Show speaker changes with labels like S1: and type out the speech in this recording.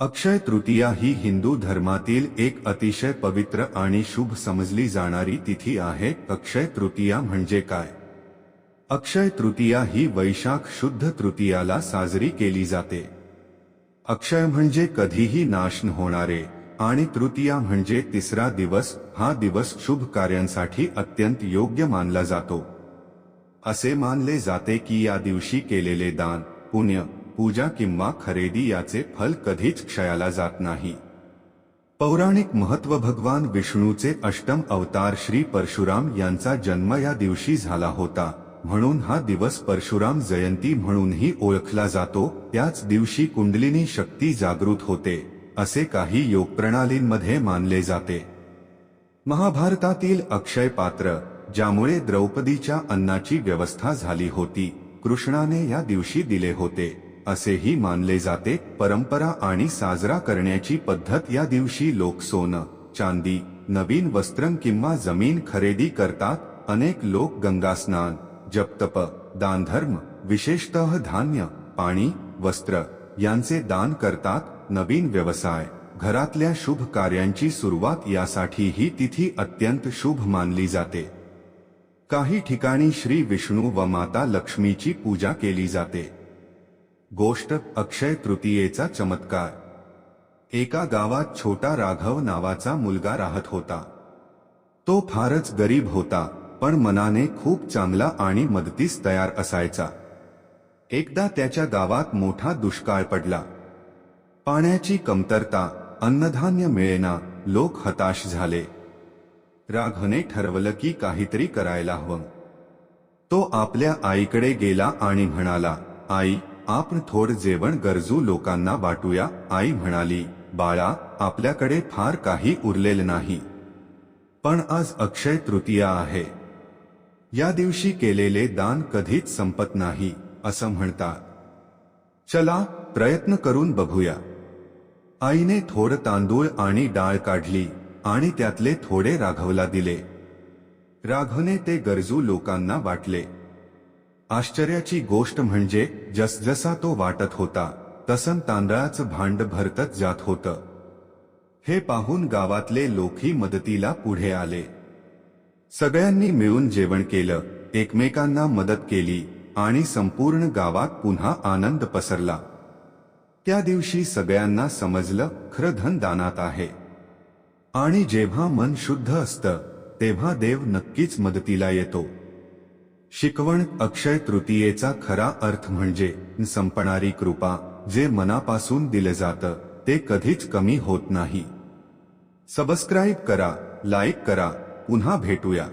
S1: अक्षय तृतीया ही हिंदू धर्मातील एक अतिशय पवित्र आणि शुभ समजली जाणारी तिथी आहे. अक्षय तृतीया म्हणजे काय? अक्षय तृतीया ही वैशाख शुद्ध तृतीयाला साजरी केली जाते. अक्षय म्हणजे कधीही नाश होणारे आणि तृतीया म्हणजे तिसरा दिवस. हा दिवस शुभ कार्यांसाठी अत्यंत योग्य मानला जातो. असे मानले जाते की या दिवशी केलेले दान, पुण्य पूजा किंवा खरेदी याचे फल कधीच क्षयाला जात नाही. पौराणिक महत्त्व भगवान विष्णूचे अष्टम अवतार श्री परशुराम यांचा जन्म या दिवशी झाला होता म्हणून हा दिवस परशुराम जयंती म्हणूनही ओळखला जातो त्याच दिवशी कुंडलिनी शक्ती जागृत होते असे काही योग प्रणालींमध्ये मानले जाते. महाभारतातील अक्षय पात्र ज्यामुळे द्रौपदीच्या अन्नाची व्यवस्था झाली होती कृष्णाने या दिवशी दिले होते. असेही मानले जाते. परंपरा आणि साजरा करण्याची पद्धत या दिवशी लोक सोनं चांदी नवीन वस्त्र किंवा जमीन खरेदी करतात. अनेक लोक गंगास्नान जपतप दानधर्म विशेषतः धान्य पाणी वस्त्र यांचे दान करतात. नवीन व्यवसाय घरातल्या शुभ कार्यांची सुरुवात यासाठी ही तिथी अत्यंत शुभ मानली जाते. काही ठिकाणी श्री विष्णू व माता लक्ष्मीची पूजा केली जाते. गोष्ट अक्षय तृतीयेचा चमत्कार. एका गावात छोटा राघव नावाचा मुलगा राहत होता. तो फारच गरीब होता पण मनाने खूप चांगला आणि मदतीस तयार असायचा. एकदा त्याच्या गावात मोठा दुष्काळ पडला. पाण्याची कमतरता अन्नधान्य मिळेना लोक हताश झाले. राघवने ठरवलं की काहीतरी करायला हवं. तो आपल्या आईकडे गेला आणि म्हणाला आई आपण थोड जेवण गरजू लोकांना वाटूया आई म्हणाली, बाळा, आपल्याकडे फार काही उरलेलं नाही. पण आज अक्षय तृतीया आहे. या दिवशी केलेले दान कधीच संपत नाही, असं म्हणतात. चला, प्रयत्न करून बघूया. आईने थोड तांदूळ आणि डाळ काढली आणि त्यातले थोडे राघवला दिले. राघवने ते गरजू लोकांना वाटले. आश्चर्याची गोष्ट म्हणजे जसजसा तो वाटत होता तसं तांदळाचं भांड भरतच जात होतं. हे पाहून गावातले लोकही मदतीला पुढे आले. सगळ्यांनी मिळून जेवण केलं एकमेकांना मदत केली आणि संपूर्ण गावात पुन्हा आनंद पसरला. त्या दिवशी सगळ्यांना समजलं खरं धन दानात आहे. आणि जेव्हा मन शुद्ध असतं तेव्हा देव नक्कीच मदतीला येतो. शिकवण अक्षय तृतीयेचा खरा अर्थ म्हणजे संपणारी कृपा जे मनापासून दिलं जातं ते कधीच कमी होत नाही. सबस्क्राईब करा लाईक करा पुन्हा भेटूया.